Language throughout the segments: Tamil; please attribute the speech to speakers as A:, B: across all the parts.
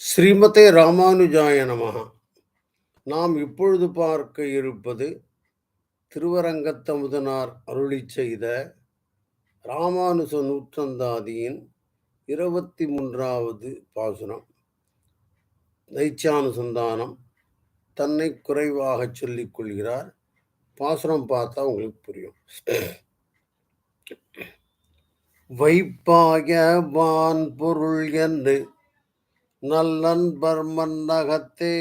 A: ஸ்ரீமதே ராமானுஜாய நமகா நாம் இப்பொழுது பார்க்க இருப்பது திருவரங்கத்தமுதனார் அருளி செய்த ராமானுஜ நூற்றந்தாதியின் இருபத்தி மூன்றாவது பாசுரம். நைச்சானுசந்தானம் தன்னை குறைவாக சொல்லிக் கொள்கிறார். பாசுரம் பார்த்தா உங்களுக்கு புரியும். வைப்பாய வான் பொருள் என்று நல்லன்பர் மன்னகத்தே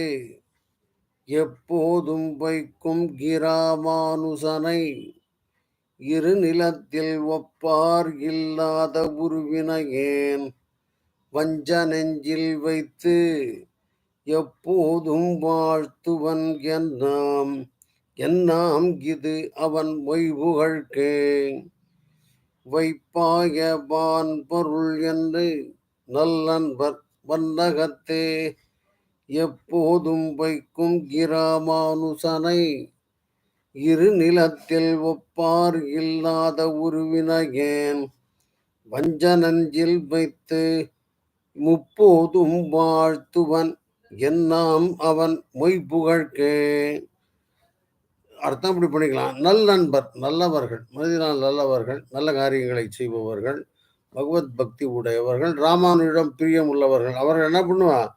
A: எப்போதும் வைக்கும் கிராமானுசனை இரு நிலத்தில் ஒப்பார் இல்லாத உருவினையேன் வஞ்ச நெஞ்சில் வைத்து எப்போதும் வாழ்த்துவன் என்னாம் என்னாம் இது அவன் மொய்வுகழ்கே வைப்பாயவான் பொருள் என்று நல்லன்பர் வல்லகத்தே எப்போதும் வைக்கும் கிராமானுசனை இரு நிலத்தில் ஒப்பார் இல்லாத உருவினையேன். வஞ்சனஞ்சில் வைத்து முப்போதும் வாழ்த்துவன். என்னாம் அவன் மொய் புகழ்கே அர்த்தம் இப்படி பண்ணிக்கலாம். நல் நண்பர் நல்லவர்கள் மனிதனால் நல்லவர்கள் நல்ல காரியங்களை செய்பவர்கள். பகவத் பக்தி உடையவர்கள் ராமானுஜிடம் பிரியம் உள்ளவர்கள். அவர்கள் என்ன பண்ணுவான்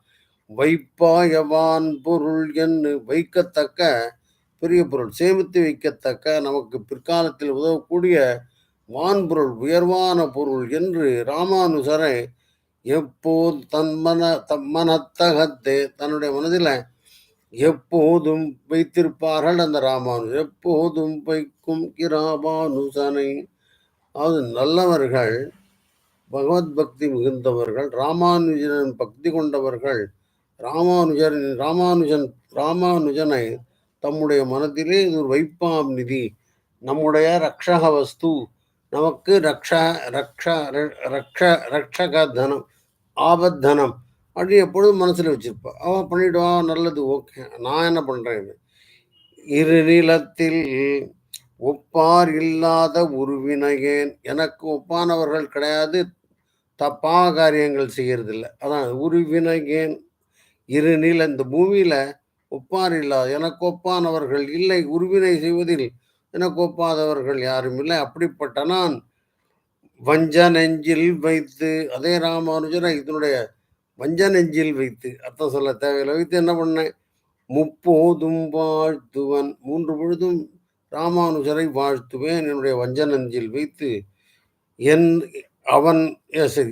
A: வைப்பாயவான் பொருள் என்று வைக்கத்தக்க பெரிய பொருள் சேமித்து வைக்கத்தக்க நமக்கு பிற்காலத்தில் உதவக்கூடிய வான்பொருள் உயர்வான பொருள் என்று ராமானுசரை எப்போது தன் மன தன் தன்னுடைய மனதில் எப்போதும் வைத்திருப்பார்கள் அந்த ராமானு எப்போதும் வைக்கும் கிராமானுசனை அது நல்லவர்கள் பகவத் பக்தி மிகுந்தவர்கள் ராமானுஜன் பக்தி கொண்டவர்கள் ராமானுஜன் ராமானுஜன் ராமானுஜனை தம்முடைய மனத்திலே இது ஒரு வைப்பாம் நிதி. நம்முடைய ரக்ஷக வஸ்து நமக்கு ரக்ஷ ரக்ஷ ரக்ஷ ரக்ஷக தனம் ஆபத்தனம் அப்படி எப்பொழுதும் மனசில் வச்சுருப்பா. அவன் பண்ணிவிடுவா நல்லது ஓகே. நான் என்ன பண்ணுறேன் இரு நீளத்தில் ஒப்பார் இல்லாத உருவினையேன். எனக்கு ஒப்பானவர்கள் கிடையாது. தப்பாக காரியங்கள் செய்கிறதில்ல அதான் உருவினகேன் இருநில இந்த பூமியில் ஒப்பார் இல்லாத எனக்கு ஒப்பானவர்கள் இல்லை உருவினை செய்வதில் எனக்கு ஒப்பாதவர்கள் யாரும் இல்லை. அப்படிப்பட்ட நான் வஞ்ச நெஞ்சில் வைத்து அதே ராமானுஜனை இதனுடைய வஞ்ச நெஞ்சில் வைத்து அர்த்தம் சொல்ல தேவையில்லை வைத்து என்ன பண்ணேன்? முப்போதும் வாழ்த்துவன் மூன்று பொழுதும் ராமானுஜரை வாழ்த்துவேன் என்னுடைய வஞ்ச நெஞ்சில் வைத்து என் அவன்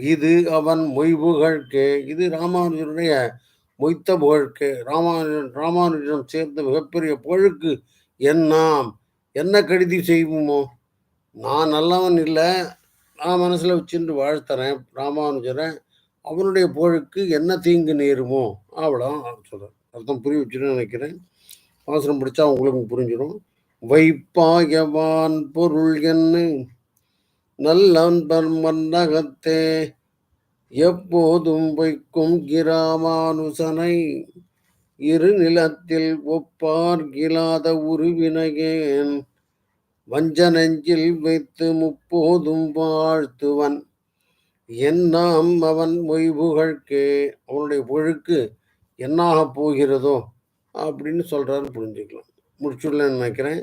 A: இது அவன் மொய்புகழ்கே இது ராமானுஜனுடைய மொய்த்த புகழ்கே ராமானுஜன் ராமானுஜன் சேர்ந்த மிகப்பெரிய புகழுக்கு என்னாம் என்ன கடிதி செய்வோமோ? நான் நல்லவன் இல்லை. நான் மனசில் வச்சுட்டு வாழ்த்துறேன் ராமானுஜரை. அவனுடைய புகழுக்கு என்ன தீங்கு நேருமோ? அவ்வளோ சொல்கிறேன் அர்த்தம் புரிய வச்சுன்னு நினைக்கிறேன். அவசரம் பிடிச்சா உங்களுக்கு புரிஞ்சிடும். வைப்பாயவான் பொருள் என்ன? நல்லன்பர் மன்னகத்தே எப்போதும் வைக்கும் கிராமானுசனை இரு நிலத்தில் ஒப்பார் கிலாத உருவினையேன் வஞ்ச நெஞ்சில் வைத்து முப்போதும் வாழ்த்துவன். என்னாம் அவன் மொய்புகழ்கே அவனுடைய ஒழுக்கு என்னாக போகிறதோ அப்படின்னு சொல்றாரு புரிஞ்சுக்கலாம். முடிச்சுடலன்னு நினைக்கிறேன்.